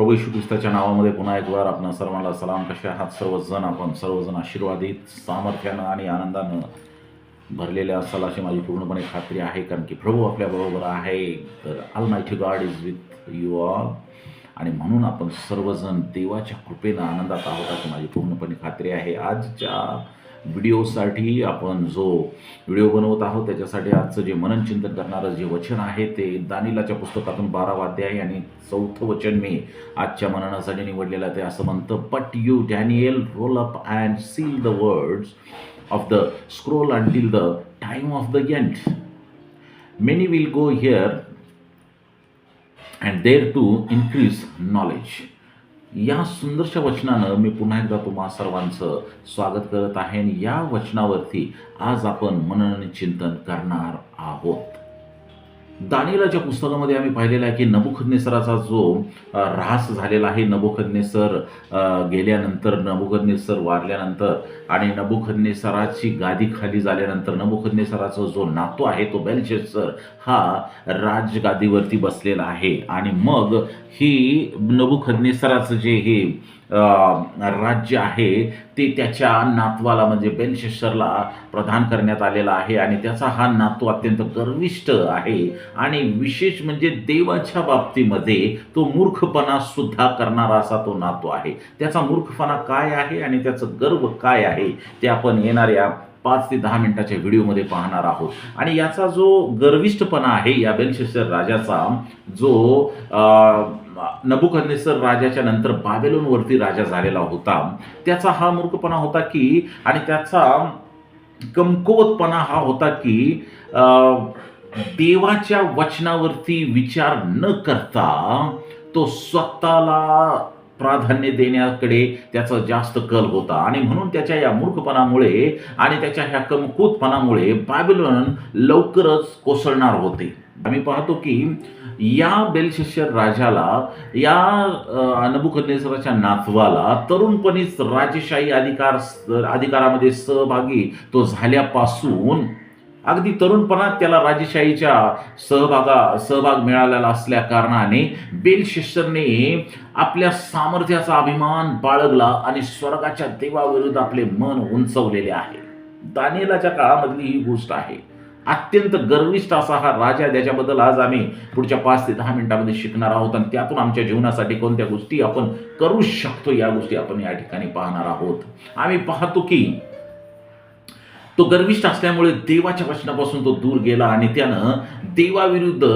प्रभू यशू ख्रिस्ताच्या नावामध्ये पुन्हा एक वार आपण सर्वांना सलाम. कसे आहात सर्वजण आपण सर्वजण आशीर्वादित सामर्थ्यानं आणि आनंदानं भरलेले असाल अशी माझी पूर्णपणे खात्री आहे कारण की प्रभू आपल्याबरोबर आहे. तर almighty god is with you all आणि म्हणून आपण सर्वजण देवाच्या कृपेनं आनंदात आहोत अशी माझी पूर्णपणे खात्री आहे. आजच्या व्हिडिओसाठी आपण जो व्हिडिओ बनवत आहोत त्याच्यासाठी आजचं जे मनन चिंतन करणारं जे वचन आहे ते दानिलाच्या पुस्तकातून बारा अध्याय आणि चौथं वचन मी आजच्या मननासाठी निवडलेलं आहे ते असं म्हणतं but you Daniel roll up and seal the words of the scroll until the time of the end. Many will go here and there to increase knowledge या सुंदरशा वचनानं मी पुन्हा एकदा तुम्हा सर्वांचं स्वागत करत आहे. आणि या वचनावरती आज आपण मनन चिंतन करणार आहोत. दानिलाच्या पुस्तकामध्ये आम्ही पाहिलेलं आहे की नबुखदनेसराचा जो ऱ्हास झालेला आहे नबुखदनेसर गेल्यानंतर नबुखदनेसर वारल्यानंतर आणि नबुखदनेसराची गादी खाली झाल्यानंतर नबुखदनेसराचा जो नातू आहे तो बेलशेसर हा राजगादीवरती बसलेला आहे. आणि मग ही नबुखदनेसराचं जे हे राज्य आहे ते त्याच्या नातवाला म्हणजे बेलशेस्टरला प्रदान करण्यात आलेला आहे आणि त्याचा हा नातू अत्यंत गर्विष्ठ आहे आणि विशेष म्हणजे देवाच्या बाबतीमध्ये तो मूर्खपणा सुद्धा करणारा असा तो नातू आहे. त्याचा मूर्खपणा काय आहे आणि त्याचं गर्व काय आहे ते आपण येणाऱ्या पाच ते दहा मिनिटाच्या व्हिडिओमध्ये पाहणार आहोत. आणि याचा जो गर्विष्ठपणा आहे या बेलशेस्टर राजाचा जो नबुकन्नेसर राजाच्या नंतर बाबेलोनवरती राजा झालेला होता. त्याचा हा मूर्खपणा होता की आणि त्याचा कमकुवतपणा हा होता की देवाच्या वचनावरती विचार न करता तो स्वतःला प्राधान्य देण्याकडे त्याचा जास्त कल होता. आणि म्हणून त्याच्या या मूर्खपणामुळे आणि त्याच्या ह्या कमकुतपणामुळे बाबेलोन लवकरच कोसळणार होते. आम्ही पाहतो की या बेलशिष्य राजाला या नबुकन्नेसराच्या नातवाला तरुणपणीच राजेशाही अधिकार अधिकारामध्ये सहभागी तो झाल्यापासून अगदी तरुणपणात त्याला राजेशाहीच्या सहभागा सहभाग मिळालेला असल्या कारणाने बेलशेषरने आपल्या सामर्थ्याचा अभिमान बाळगला आणि स्वर्गाच्या देवाविरुद्ध आपले मन उंचवलेले आहे. दानिलाच्या काळामधली ही गोष्ट आहे. अत्यंत गर्विष्ठ असा हा राजा त्याच्याबद्दल ज्याच्याबद्दल आज आम्ही पुढच्या पाच ते दहा मिनिटांमध्ये शिकणार आहोत आणि त्यातून आमच्या जीवनासाठी कोणत्या गोष्टी आपण करू शकतो या गोष्टी आपण या ठिकाणी पाहणार आहोत. आम्ही पाहतो की तो गर्विष्ठ असल्यामुळे देवाच्या वचनापासून तो दूर गेला आणि त्यानं देवाविरुद्ध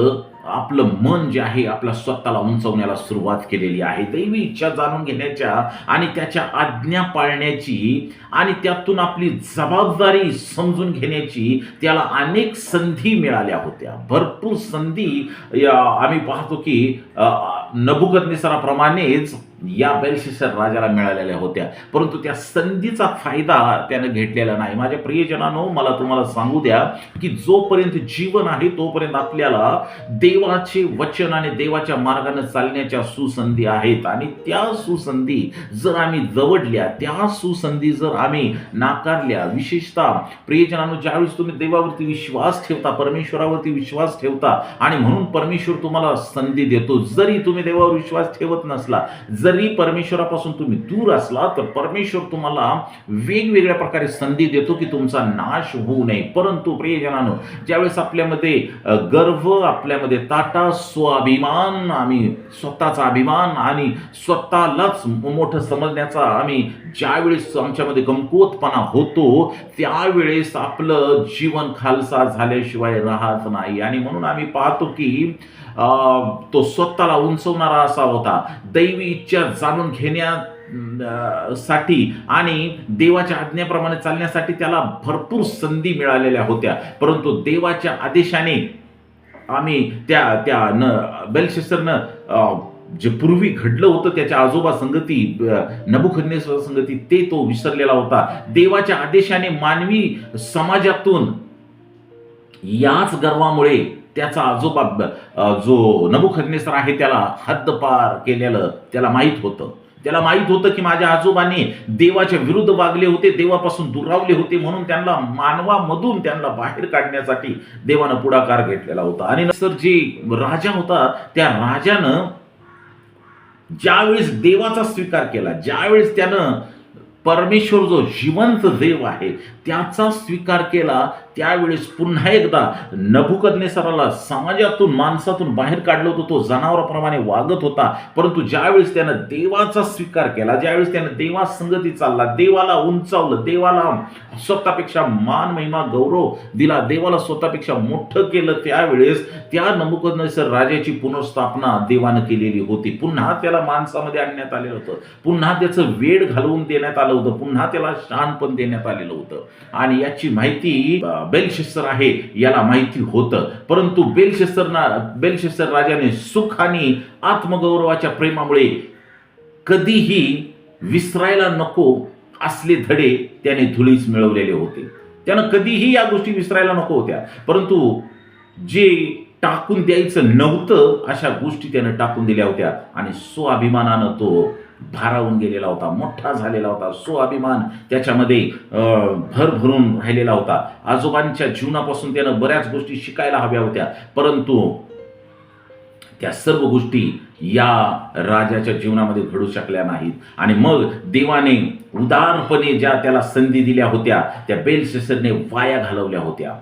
आपलं मन जे आहे आपल्या स्वतःला उंचवण्याला सुरुवात केलेली आहे. दैवी इच्छा जाणून घेण्याच्या आणि त्याच्या आज्ञा पाळण्याची आणि त्यातून आपली जबाबदारी समजून घेण्याची त्याला अनेक संधी मिळाल्या होत्या. भरपूर संधी आम्ही पाहतो की नबुकदनेसराप्रमाणेच या बेलशिसर राजाला मिळालेल्या होत्या. परंतु त्या संधीचा फायदा त्यानं घेतलेला नाही. माझ्या प्रियजनानो मला तुम्हाला सांगू द्या की जोपर्यंत जीवन आहे तोपर्यंत आपल्याला देवाचे वचन आणि देवाच्या मार्गाने चालण्याच्या सुसंधी आहेत. आणि त्या सुसंधी जर आम्ही जवळल्या त्या सुसंधी जर आम्ही नाकारल्या विशेषतः प्रियजनानो ज्यावेळेस तुम्ही देवावरती विश्वास ठेवता परमेश्वरावरती विश्वास ठेवता आणि म्हणून परमेश्वर तुम्हाला संधी देतो. जरी तुम्ही देवावर विश्वास ठेवत नसला जरी परमेश्वरापासून तुम्ही दूर असला तर परमेश्वर तुम्हाला वेगवेगळ्या प्रकारे संधी देतो की तुमचा नाश होऊ नये. परंतु प्रियजनानं ज्यावेळेस आपल्यामध्ये गर्व आपल्यामध्ये ताटा स्वाभिमान आम्ही स्वतःचा अभिमान आणि स्वतःलाच मोठं समजण्याचा आम्ही ज्यावेळेस आमच्यामध्ये कमकुवतपणा होतो त्यावेळेस आपलं जीवन खालसा झाल्याशिवाय राहत नाही. आणि म्हणून आम्ही पाहतो की तो स्वतःला उंचवणारा असा होता. दैवी इच्छा जाणून घेण्या साठी आणि देवाच्या आज्ञेप्रमाणे चालण्यासाठी त्याला भरपूर संधी मिळालेल्या होत्या. परंतु देवाच्या आदेशाने आम्ही त्या त्या न बेलशेसरनं जे पूर्वी घडलं होतं त्याच्या आजोबा संगती नबुखन्नेश्वर संगती ते तो विसरलेला होता. देवाच्या आदेशाने मानवी समाजातून याच गर्वामुळे त्याचा आजोबा जो नबुखन्नेसर आहे त्याला हद्दपार केलेलं त्याला माहीत होतं. त्याला माहीत होतं की माझ्या आजोबांनी देवाच्या विरुद्ध वागले होते देवापासून दुरावले होते म्हणून त्यांना मानवामधून त्यांना बाहेर काढण्यासाठी देवानं पुढाकार घेतलेला होता. आणि नंतर जे राजा होता त्या राजानं ज्यावेळेस देवाचा स्वीकार केला ज्यावेळेस त्यानं परमेश्वर जो जिवंत देव आहे त्याचा स्वीकार केला त्यावेळेस पुन्हा एकदा नभुकज्ञेसराला समाजातून माणसातून बाहेर काढलं होतं. तो जनावराप्रमाणे वागत होता. परंतु ज्यावेळेस त्यानं देवाचा स्वीकार केला ज्यावेळेस त्यानं देवा संगती चालला देवाला उंचावलं देवाला स्वतःपेक्षा मान महिमा गौरव दिला देवाला स्वतःपेक्षा मोठं केलं त्यावेळेस त्या नमुकज्ञेसर राजाची पुनर्स्थापना देवानं केलेली होती. पुन्हा त्याला माणसामध्ये आणण्यात आलेलं होतं. पुन्हा त्याचं वेळ घालवून देण्यात आलं होतं. पुन्हा त्याला शानपण देण्यात आलेलं होतं. आणि याची माहिती बेलशस्तर आहे याला माहिती होतं. परंतु बेलशस्तर बेलशस्तर राजाने सुख आणि आत्मगौरवाच्या प्रेमामुळे कधीही विसरायला नको असले धडे त्याने धुळीस मिळवलेले होते. त्यानं कधीही या गोष्टी विसरायला नको होत्या. परंतु जे टाकून द्यायचं नव्हतं अशा गोष्टी त्यानं टाकून दिल्या होत्या. आणि स्वाभिमानानं तो भारावून गेलेला होता मोठा झालेला होता स्वाभिमान त्याच्यामध्ये अं, राहिलेला होता. आजोबांच्या जीवनापासून त्यानं बऱ्याच गोष्टी शिकायला हव्या होत्या परंतु त्या सर्व गोष्टी या राजाच्या जीवनामध्ये घडू शकल्या नाहीत. आणि मग देवाने उदारपणे ज्या त्याला संधी दिल्या होत्या त्या बेलशेसरने वाया घालवल्या होत्या.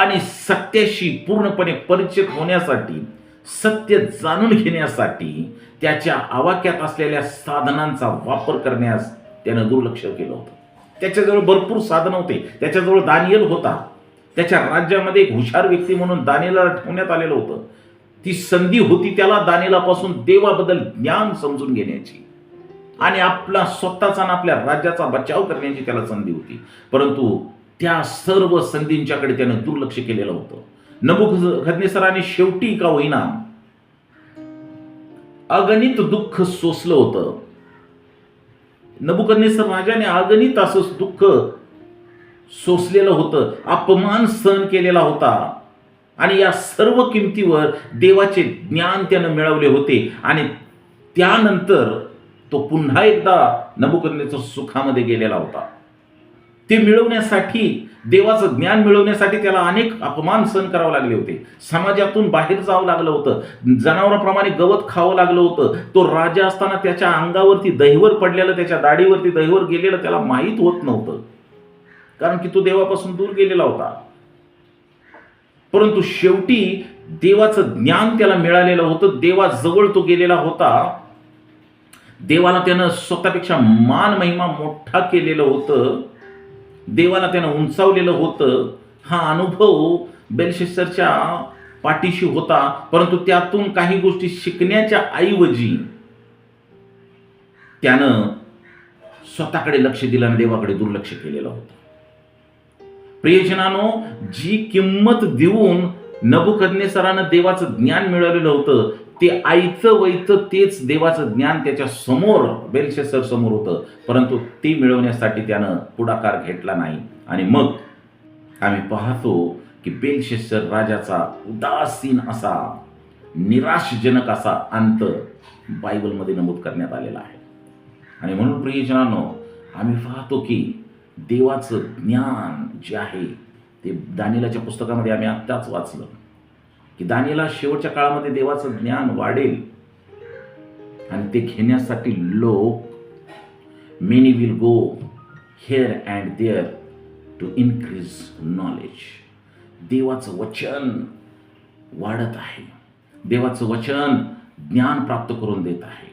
आणि सत्याशी पूर्णपणे परिचित होण्यासाठी सत्य जाणून घेण्यासाठी त्याच्या आवाक्यात असलेल्या साधनांचा वापर करण्यास त्यानं दुर्लक्ष केलं होतं. त्याच्याजवळ भरपूर साधन होते. त्याच्याजवळ दानियल होता. त्याच्या राज्यामध्ये एक हुशार व्यक्ती म्हणून दानियला ठेवण्यात आलेलं होतं. ती संधी होती त्याला दानिलापासून देवाबद्दल ज्ञान समजून घेण्याची. आणि आपला स्वतःचा आणि आपल्या राज्याचा बचाव करण्याची त्याला संधी होती. परंतु त्या सर्व संधींच्याकडे त्यानं दुर्लक्ष केलेलं होतं. नबुकदनेसराने शेवटी का होईना अगणित दुःख सोसलं होतं. नबुकदनेसर राजाने अगणित असं दुःख सोसलेलं होतं. अपमान सहन केलेला होता. आणि या सर्व किमतीवर देवाचे ज्ञान त्यानं मिळवले होते. आणि त्यानंतर तो पुन्हा एकदा नबुकदनेचं सुखामध्ये गेलेला होता. ते मिळवण्यासाठी देवाचं ज्ञान मिळवण्यासाठी त्याला अनेक अपमान सहन करावे लागले होते. समाजातून बाहेर जावं लागलं होतं. जनावरांप्रमाणे गवत खावं लागलं होतं. तो राजा असताना त्याच्या अंगावरती दहीवर पडलेलं त्याच्या दाढीवरती दहीवर गेलेलं त्याला माहीत होत नव्हतं. कारण की तो देवापासून दूर गेलेला होता. परंतु शेवटी देवाचं ज्ञान त्याला मिळालेलं होतं. देवाजवळ तो गेलेला होता. देवाला त्यानं स्वतःपेक्षा मान महिमा मोठा केलेलं होतं. देवाला त्यानं उंचावलेलं होतं. हा अनुभव बेलशेस्टरच्या पाठीशी होता. परंतु त्यातून काही गोष्टी शिकण्याच्या ऐवजी त्यानं स्वतःकडे लक्ष दिलं आणि देवाकडे दुर्लक्ष केलेलं होतं. प्रियजनानो जी किंमत देऊन नभुकज्ञेसरानं देवाचं ज्ञान मिळवलेलं होतं ते आईचं वैचं तेच देवाचं ज्ञान त्याच्यासमोर बेलशेसर समोर होतं. परंतु ते मिळवण्यासाठी त्यानं पुढाकार घेतला नाही. आणि मग आम्ही पाहतो की बेलशेसर राजाचा उदासीन असा निराशजनक असा अंत बायबलमध्ये नमूद करण्यात आलेला आहे. आणि म्हणून प्रियजनानो आम्ही पाहतो की देवाचं ज्ञान जे आहे ते दानिलाच्या पुस्तकामध्ये आम्ही आत्ताच वाचलं. की दानियला शेवटच्या काळामध्ये देवाचं ज्ञान वाढेल आणि ते घेण्यासाठी लोक many will go here and there to increase knowledge देवाचं वचन वाढत आहे. देवाचं वचन ज्ञान प्राप्त करून देत आहे.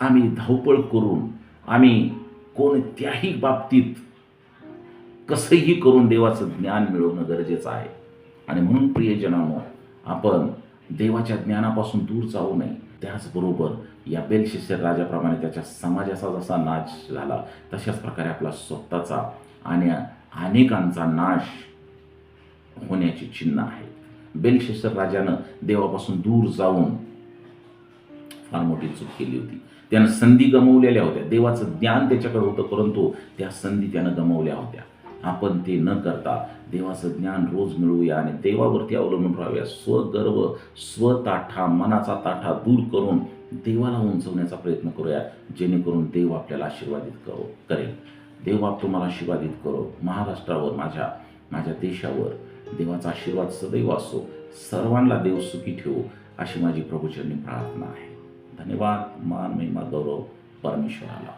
आम्ही धावपळ करून आम्ही कोणत्याही बाबतीत कसंही करून देवाचं ज्ञान मिळवणं गरजेचं आहे. आणि म्हणून प्रियजनानो आपण देवाच्या ज्ञानापासून दूर जाऊ नये. त्याचबरोबर या बेलशिष्य राजाप्रमाणे त्याच्या समाजाचा जसा नाश झाला तशाच प्रकारे आपला स्वतःचा आणि अनेकांचा नाश होण्याची चिन्ह आहे. बेलशिस्टर राजानं देवापासून दूर जाऊन फार मोठी चूक केली होती. त्यानं संधी गमवलेल्या होत्या. देवाचं ज्ञान त्याच्याकडे होतं परंतु त्या संधी त्यानं गमवल्या होत्या. आपण ते न करता देवाचं ज्ञान रोज मिळवूया आणि देवावरती अवलंबून राहूया. स्वगर्व स्वताठा मनाचा ताठा दूर करून देवाला उंचवण्याचा प्रयत्न करूया. जेणेकरून देव आपल्याला आशीर्वादित करो करेल. देव आप तुम्हाला आशीर्वादित करो. महाराष्ट्रावर माझ्या माझ्या देशावर. देवाचा आशीर्वाद सदैव असो. सर्वांना देव सुखी ठेवू अशी माझी प्रभूचरणी प्रार्थना आहे. धन्यवाद. मान महिमा गौरव परमेश्वराला.